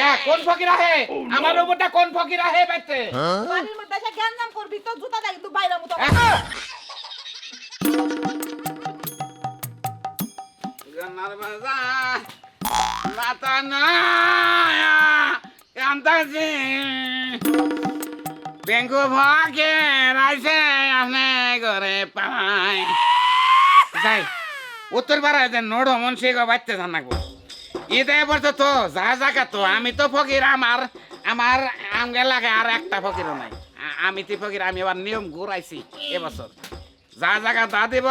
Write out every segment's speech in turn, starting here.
কে কোন ফকির আহে? আমার উপরটা কোন ফকির আহে বাইতে? বাড়ির মধ্যে এসে জ্ঞান নাম করবি তো জুতা দেয় কিন্তু বাইরে মতো। গনার বাজা মাতা না কান্তাছি বেঙ্গু ভাগে রাইছে আপনি ঘরে পাই। যাই উত্তর পাড়ায় যে নোড়ো মনসি গো বাচ্চা ধান ইতে বলছো তো যা জায়গা তো আমি তো ফকির আমার আমার আমগে লাগে আর একটা ফকিরও নাই। আমি তো ফকির আমি এবার নিয়ম ঘুরাইছি এবছর। যা জায়গা দা দিব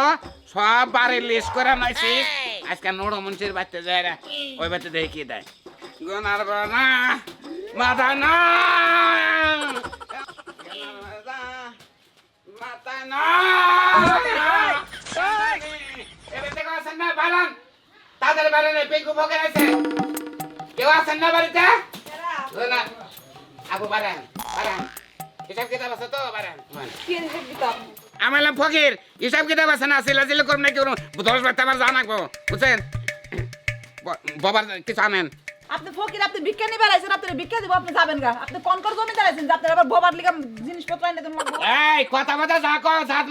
সব বাড়ির লিস্ট করে নাইছি। আজকে নোড়ো মনসির বাচ্চা যায় রে, ওই বাচ্চা দেখে কি দেয়। গোনার বানা মাথা না মাথা না? তাদের বারানে পিঙ্কু ফকির আছে কেউ আছেন না বাড়িতে? না। আবু বারান বারান হিসাব কিতাব আছে তো? বারান কি হিসেব কিতাব? আমি হলাম ফকির হিসাব কিতাব আছে না? সিলা সিলা করুন না কেউ দশ বার আমার জানা বুঝছেন? বাবার কিছু আনেন। আপনি ফকির আপনি ভিক্ষা নিয়ে বেড়াইছেন আপনি ভিক্ষা দিব আপনি যাবেন গা। আপনি কোন কোন জমি দাঁড়াইছেন যে আপনার আবার বোবার লিগা জিনিসপত্র এনে দেন এই কথা কথা যা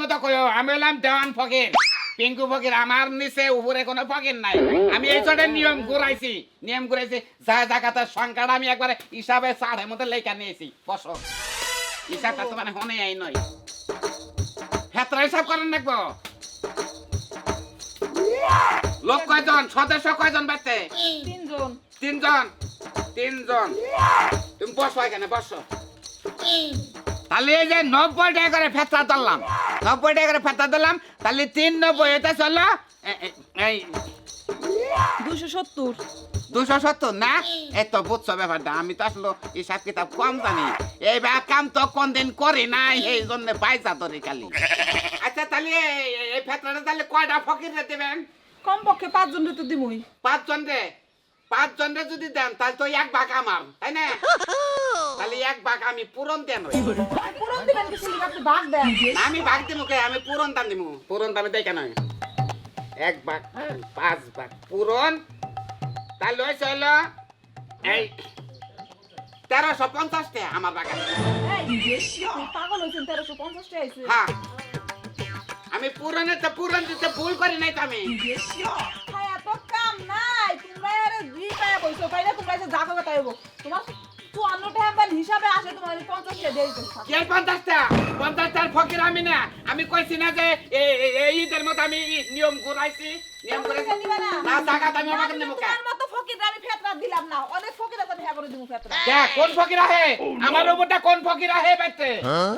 মতো আমি হলাম দেওয়ান ফকির। পিঙ্কু ফকির আমার নিচে উপরে কোনো ফকির নাই। আমি এই চটে নিয়ম ঘুরাইছি নিয়ম ঘুরাইছি। যা জায়গাতে সংখ্যাটা আমি একবারে হিসাবে সাড়ে মতো লেখা নিয়েছি। বসো। হিসাবটা তো মানে হনে আই নয়। হেতরা হিসাব করেন দেখব লোক কয়জন? সদস্য কয়জন বাড়তে? তিনজন। তিনজন? তিনজন। তুমি বসো এখানে বসো। তাহলে এই যে নব্বই টাকা করে ফেতরা ধরলাম। নব্বই টাকা করে ফেতরা দিলাম তাহলে তিন নব্বই এটা চলো এই দুশো সত্তর। দুশো সত্তর না? এই তো বুঝছ ব্যাপারটা আমি তো আসলে হিসাব কিতাব কম জানি। এই ব্যাগ কাম তো কোন দিন করি নাই এই জন্য পাইসা ধরি খালি। আচ্ছা তাহলে এই- ফেতরাটা তাহলে কয়টা ফকির রে দেবেন? কমপক্ষে পাঁচজন রে তো দিমই পাঁচজন রে পাঁচজন রে যদি দেন তাহলে তো এক ভাগ আমার তাই না? তাহলে এক ভাগ আমি পূরণ দেন। পুরন দিবেন কিছু লিগা আপনি ভাগ দেন। আমি ভাগ দিমু কে? আমি পূরণ দাম দিমু পূরণ দামে দেখে নয় এক ভাগ পাঁচ ভাগ পূরণ। তাহলে হয়েছে হলো এই তেরোশো পঞ্চাশ টাকা আমার বাগানে পাগল হয়েছেন তেরোশো পঞ্চাশ টাকা হ্যাঁ। আমি পূরণে তো পূরণ দিতে ভুল করি নাই তো আমি। এত কাম নাই। তোমরা আরে দুই পায়া বইছো পাইলে তোমরা এসে যা করবে তোমার চুয়ান্ন টাকা বান হিসাবে আসে তোমার ওই পঞ্চাশ টাকা দিয়ে কে পঞ্চাশটা? পঞ্চাশটার ফকির আমি না। আমি কইছি না যে এই ঈদের মতো আমি নিয়ম ঘুরাইছি নিয়ম ঘুরাইছি না। জায়গা আমি আমাকে নেব কে তোমার মতো ফকির আমি ফেতরা দিলাম না। অনেক ফকির আছে হ্যাঁ করে দিব ফেতরা। কে কোন ফকির আহে? আমার উপরটা কোন ফকির আহে বাইতে?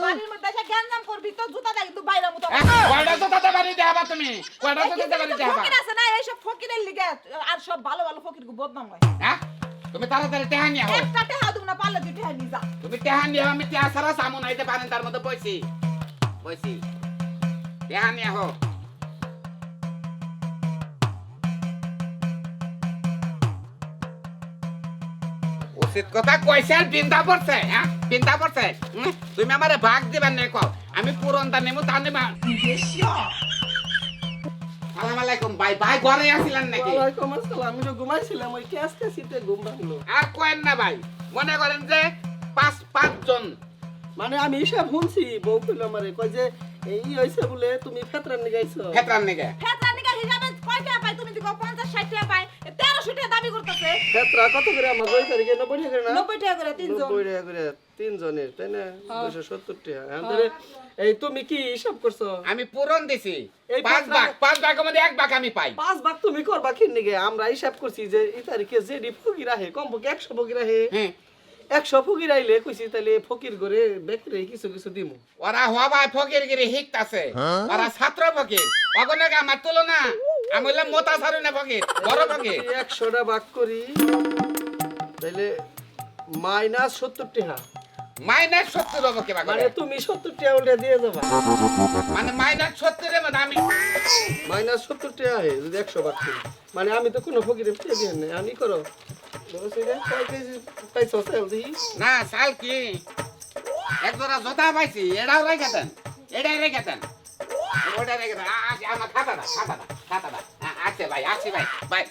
বাড়ির মধ্যে এসে জ্ঞান নাম করবি তো জুতা দেয় কিন্তু বাইরে মতো কয়টা তো তাতে বাড়ি দেখাবা তুমি? কয়টা তো তাতে বাড়ি দেখাবা ফকির আছে না এইসব ফকিরের লিগে আর সব ভালো ভালো ফকির বদনাম হয়। হ্যাঁ? তুমি তাড়াতাড়ি টেহা নিয়ে আহো। একটা টেহা দিব না পারলে তুই টেহা নিয়ে যা। তুমি টেহা নিয়ে আহো, আমি টেহা ছাড়া সামন আইতে পারেন তার মধ্যে বইছি। বইছি। টেহা নিয়ে আহো। উচিত কথা কইছে আর বিন্দা পড়ছে হ্যাঁ? বিন্দা পড়ছে? তুমি আমারে ভাগ দিবেন নে কও। আমি পুরনটা নেব তা নেবা। সালাম আলাইকুম ভাই ভাই ঘরে আসিলেন নাকি? ওয়ালাইকুম আসসালাম আমি তো ঘুমাইছিলাম ওই ঘুম ভাঙলো। আর কোয়েন না ভাই মনে করেন যে পাঁচ পাঁচজন। মানে আমি হিসাব শুনছি বউ কইলো আমারে কয় যে এই হইছে বলে তুমি ফেতরান নিয়ে গাইছো ফেতরান নাকি ফেতরান নিগা হিসাবে কয় টাকা পাই তুমি তো 50 60 টাকা পাই তেরোশো টাকা দাবি করতেছে। ফেতরা কত করে? আমার ওই তারিখে নব্বই টাকা করে না? নব্বই টাকা করে তিনজন। নব্বই টাকা করে তিনজনের তাই না? দুশো সত্তর টাকা। এখন এই তুমি কি হিসাব করছ? আমি পূরণ দিছি। এই পাঁচ পাঁচ ভাগ ভাগ- পাঁচ ভাগের মধ্যে এক ভাগ আমি পাই। পাঁচ ভাগ তুমি করবা কি নিগে আমরা হিসাব করছি যে এই তারিখে যে ডি ফকির আহে কমপক্ষে একশো ফকির আহে। হ্যাঁ। একশো ফকির আইলে কইছি তাহলে ফকির করে বেকরে কিছু কিছু দিমু। ওরা হবা ফকির গিরি হিকতাছে। ওরা ছাত্র ফকির। অগনকে আমার তুলনা। আমি বললাম মোতা সারু না ফকির বড় ফকির। একশোটা ভাগ করি তাহলে মাইনাস সত্তর টাকা মাইনাস সত্তর হব করে মানে তুমি সত্তর টাকা উল্টে দিয়ে যাবা মানে মাইনাস সত্তরের মধ্যে আমি মাইনাস সত্তর টাকা হয় যদি একশো ভাগ করি। মানে আমি তো কোনো ফকিরে পেয়ে দিয়ে নেই আমি করো। না সাল কি? এক জোড়া জোতা পাইছি এটাও রেখে দেন এটাই রেখে দেন। ওটা রেখে দেন। আমার খাতাটা খাতাটা খাতাটা আ- আছে ভাই আছে ভাই ভাই।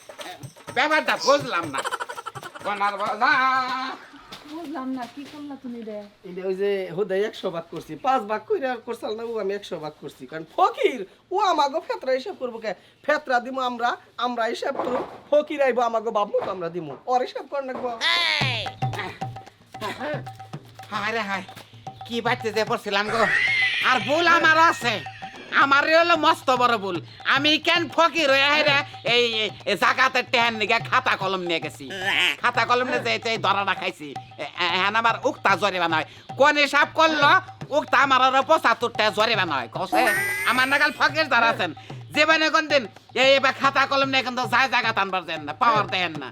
ব্যাপারটা বুঝলাম না। কোনার বাজা বুঝলাম না কি করলা তুমি রে? এটা ওই যে হুদাই একশো ভাগ করছি পাঁচ ভাগ করে আর করছাল না ও আমি একশো ভাগ করছি। কারণ ফকির ও আমাগো ফেতরা হিসাব করব কে? ফেতরা দিমু আমরা আমরা হিসাব তো ফকির আইবো আমাগো বাবু তো আমরা দিমু। ওর হিসাব কর নাকবো হায় রে হায় কি বাচ্চা যে পড়ছিলাম গো? আর ভুল আমার আছে। আমার হলো মস্ত বড় ভুল। আমি কেন ফকির হয়ে হেরে এই জাকাতের টেহান নিগে খাতা কলম নিয়ে গেছি। খাতা কলম নিয়ে যে এই ধরাটা খাইছি। হ্যাঁ আমার উক্তা জরিবা নয় কোন হিসাব করল? উক্তা আমার আরও পঁচাত্তর টাকা জরিবা নয় কসে? আমার নাগাল ফকির যারা আছেন। জীবনে কোন দিন এই এবার খাতা কলম নিয়ে কিন্তু যায় জায়গা টানবার দেন না, পাওয়ার দেন না।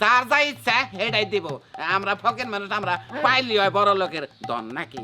যার যা ইচ্ছা সেটাই দিব। আমরা ফকির মানুষ, আমরা পাইলি হয় বড় লোকের দন নাকি?